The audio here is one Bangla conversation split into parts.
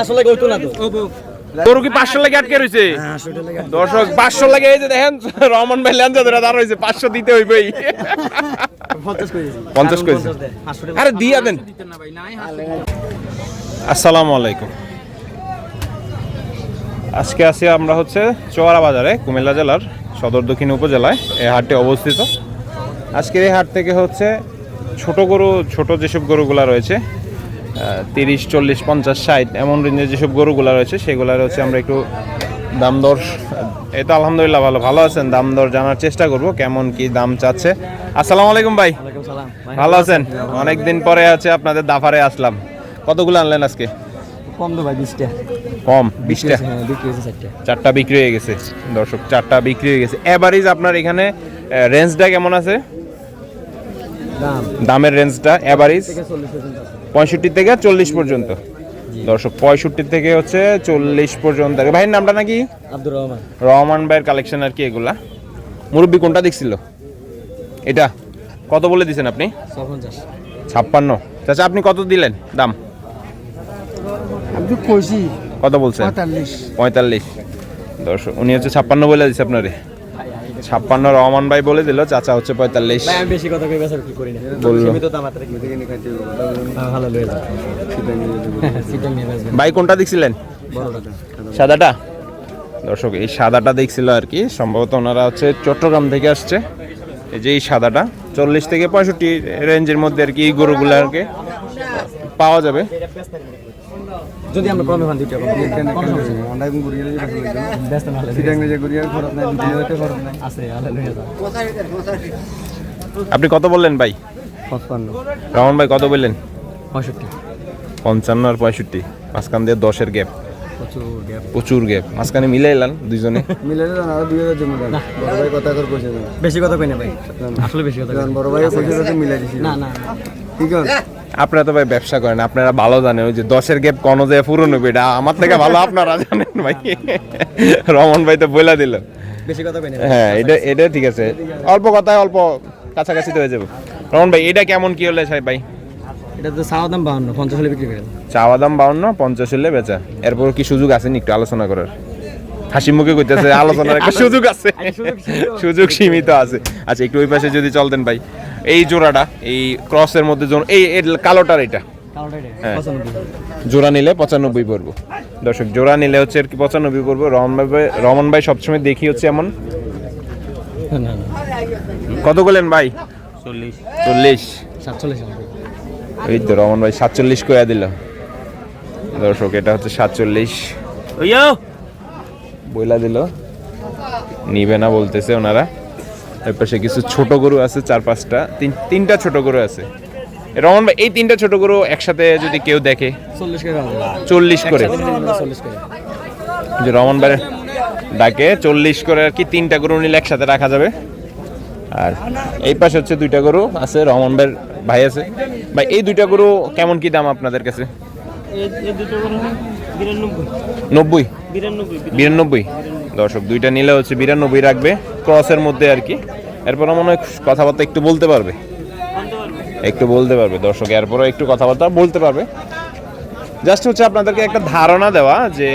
আসলে গইতো না তো। গরু কি পাঁচশো লাগে আটকে রয়েছে দর্শক পাঁচশো লাগে এই যে দেখেন রহমান ভাই ল্যান্সা ধরে দাঁড় রয়েছে পাঁচশো দিতে হইবেই। পঞ্চাশ কেজি আরে দিয়া দেন। আসসালামু আলাইকুম। আজকে আছি আমরা হচ্ছে চোয়ারা বাজারে কুমিল্লা জেলার সদর দক্ষিণ উপজেলায় এই হাটটি অবস্থিত। আজকের এই হাট থেকে হচ্ছে ছোট গরু ছোট যেসব গরুগুলা রয়েছে তিরিশ চল্লিশ পঞ্চাশ ষাট এমন রেঞ্জের যেসব গরুগুলা রয়েছে সেগুলার হচ্ছে আমরা একটু দাম দর এই তো আলহামদুলিল্লাহ ভালো। ভালো আছেন দাম দর জানার চেষ্টা করব কেমন কি দাম চাচ্ছে। আসসালামু আলাইকুম ভাই। ভালো আছেন? অনেকদিন পরে আছে আপনাদের দাফারে আসলাম। কতগুলো আনলেন আজকে? কম তো ভাই বিশটা। কম বিশটা? হ্যাঁ চারটা। বিক্রি হয়ে গেছে। দর্শক চারটা বিক্রি হয়ে গেছে। এভারেজ আপনার এখানে রেঞ্জটা কেমন আছে? দামের রেঞ্জটা আছে। পঁয়ষট্টি থেকে চল্লিশ পর্যন্ত। দর্শক পঁয়ষট্টি থেকে হচ্ছে চল্লিশ পর্যন্ত ভাইয়ের নামটা নাকি? আব্দুর রহমান। রহমান ভাইয়ের কালেকশন আর কি এগুলা? মুরব্বী কোনটা দেখছিল? এটা। কত বলে দিছেন আপনি? ছাপ্পান্ন। চাচা আপনি কত দিলেন দাম? কত বলছেন? পঁয়তাল্লিশ। পঁয়তাল্লিশ। দর্শক উনি হচ্ছে ছাপ্পান্ন বলে দিচ্ছে আপনারে। ছাপ্পান্ন রহমান ভাই বলে দিল চাচা হচ্ছে পঁয়তাল্লিশ। আমি বেশি কথা কই বেচার কি করি না। বলল। ভালো লয়ে ভাই কোনটা দেখছিলেন? সাদাটা? দর্শক এই সাদাটা দেখছিল আর কি। সম্ভবত ওনারা হচ্ছে চট্টগ্রাম থেকে আসছে। এই যে এই সাদাটা চল্লিশ থেকে পঁয়ষট্টি রেঞ্জের মধ্যে আর কি এই গরুগুলো আর কি পাওয়া যাবে। যদি আমরা দুইটা ব্যস্ত না হলে আছে। আপনি কত বললেন ভাই? পঁচপান্ন। রহমান ভাই কত বললেন? পঁয়ষট্টি। পঞ্চান্ন আর পঁয়ষট্টি। মাঝখান দিয়ে দশের গ্যাপ প্রচুর গ্যাপ মাঝখানে মিলে এলাম দুইজনে। মিলে না আরও দুই হাজার জমি বড় ভাই কথা করে কইছে। বেশি কথা কই না ভাই। আসলে বেশি কথা। বড় ভাই কইছে মিলাই দিছি। না না ঠিক আছে আপনারা তো ভাই ব্যবসা করেন আপনারা ভালো জানেন ওই যে দশের গ্যাপ কোন যায় পুরো নেবে এটা আমার থেকে ভালো আপনারা জানেন ভাই। রমন ভাই তো বইলা দিল। বেশি কথা হ্যাঁ এটা এটা ঠিক আছে। অল্প কথায় অল্প কাছাকাছি তো হয়ে যাবে। রমন ভাই এটা কেমন কি হলে সাহেব ভাই? এটা তো চাওয়া দাম বাহান্ন পঞ্চাশ হলে বিক্রি করে চাওয়া দাম বাউন্ন পঞ্চাশ হলে বেচা। এরপর কি সুযোগ আছে নি একটু আলোচনা করার? হাসি মুখে করতেছে আলোচনার একটা সুযোগ আছে। সুযোগ সীমিত আছে। আচ্ছা একটু ওই পাশে যদি চলতেন ভাই এই জোড়াটা এই ক্রসের মধ্যে এই কালোটার এটা? হ্যাঁ। জোড়া নিলে পঁচানব্বই পড়ব। দর্শক জোড়া নিলে হচ্ছে আর কি পঁচানব্বই পড়ব। রমন ভাই রমন ভাই সবসময় দেখি হচ্ছে এমন। কত করলেন ভাই? চল্লিশ। সাতচল্লিশ আমার। এই তো রমন ভাই সাতচল্লিশ করে দিল। দর্শক এটা হচ্ছে সাতচল্লিশ। বইলা দিল। নিবে না বলতেছে ওনারা। এর পাশে কিছু ছোট গরু আছে চার পাঁচটা। তিন তিনটা ছোট গরু আছে। রমন ভাই এই তিনটা ছোট গরু একসাথে যদি কেউ দেখে? চল্লিশ করে। যে রমন ভাই ডাকে চল্লিশ করে আর কি তিনটা গরু নিলে একসাথে রাখা যাবে। আর এই পাশে হচ্ছে দুইটা গরু আছে রহমান ভাইয়ের ভাই আছে। ভাই এই দুইটা গরু কেমন কি দাম আপনাদের কাছে? নব্বই? বিরানব্বই দর্শক দুইটা নিলে হচ্ছে বিরানব্বই রাখবে ক্রসের মধ্যে আর কি। এরপর মনে হয় কথাবার্তা একটু বলতে পারবে। একটু বলতে পারবে দর্শক এরপরও একটু কথাবার্তা বলতে পারবে। জাস্ট হচ্ছে আপনাদেরকে একটা ধারণা দেওয়া যে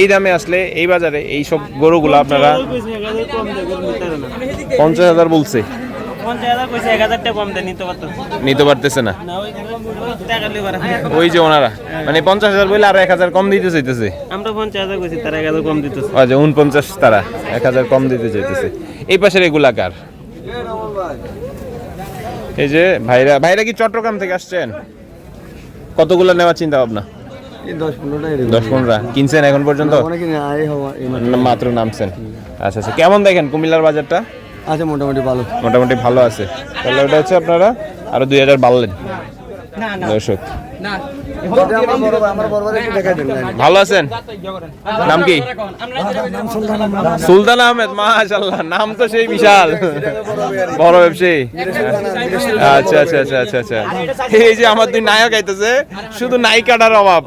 এই দামে আসলে এই বাজারে এই সব গরুগুলো আপনারা পঞ্চাশ হাজার বলছে। নিতে পারতেছে না। ওই যে ওনারা মানে পঞ্চাশ হাজার বলে আরও এক হাজার কম দিতে চাইতেছে। আমরা পঞ্চাশ হাজার কইছি তারা এক হাজার কম দিতেছে। আচ্ছা উনপঞ্চাশ তারা এক হাজার কম দিতে চাইতেছে। এই পাশের এগুলা কার? এই যে ভাইরা ভাইরা কি চট্টগ্রাম থেকে আসছেন? কতগুলো নেওয়ার চিন্তা ভাবনা? দশ পনেরোটা। পনেরো কিনছেন এখন পর্যন্ত? মাত্র নামছেন। আচ্ছা আচ্ছা। কেমন দেখেন কুমিল্লার বাজারটা? আছে মোটামুটি ভালো। মোটামুটি ভালো আছে। তাহলে ওটা হচ্ছে আপনারা আরও দুই হাজার বাড়লেন। দর্শক। ভালো আছেন? নাম কি? সুলতান আহমেদ মাশাল্লাহ নাম তো সেই বিশাল। বড় ব্যবসায়ী। আচ্ছা আচ্ছা আচ্ছা আচ্ছা আচ্ছা। এই যে আমার দুই নায়ক আইতেছে শুধু নায়িকাটার অভাব।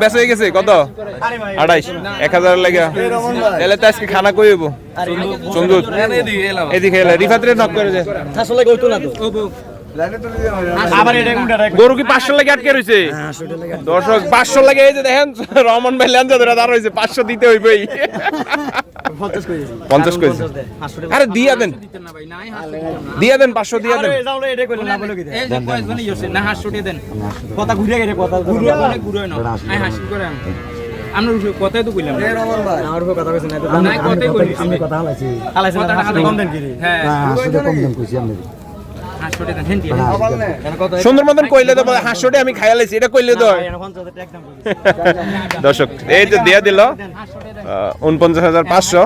বেচা হয়ে গেছে কত? আড়াইশ এক হাজার লাগে। তাহলে তো আজকে খানা কই হইব? চন্দুত এদিকে এলে। রিফাত রে নক করে যে আসলে গইতো না তো। গরু কি পাঁচশো লাগে আটকে রয়েছে দর্শক পাঁচশো লাগে এই যে দেখেন রহমান ভাই ল্যান্সা ধরে দাঁড় রয়েছে পাঁচশো দিতে হইবেই। পঞ্চাশ করেছে আরে দিয়া দেন। দিয়া দেন পাঁচশো দিয়া দেন। এটা কইলো না বলে কি কথা ঘুরে গেছে কথা ঘুরে ঘুরে না হাসি করে আমরা কথাই তো কইলাম এ রমন ভাই। আমার উপর কথা কইছেন না না কথাই কইলি আমি কথা হালাইছি। হালাইছি কথা কম দেন কি হ্যাঁ। হাসি দেন হেন্টি আবার নে সুন্দর মতন কইলে তো হাঁসশোটি আমি খাইয়া লাইছি এটা কইলে তো। দর্শক এই যে দিয়া দিল উনপঞ্চাশ হাজার পাঁচশো।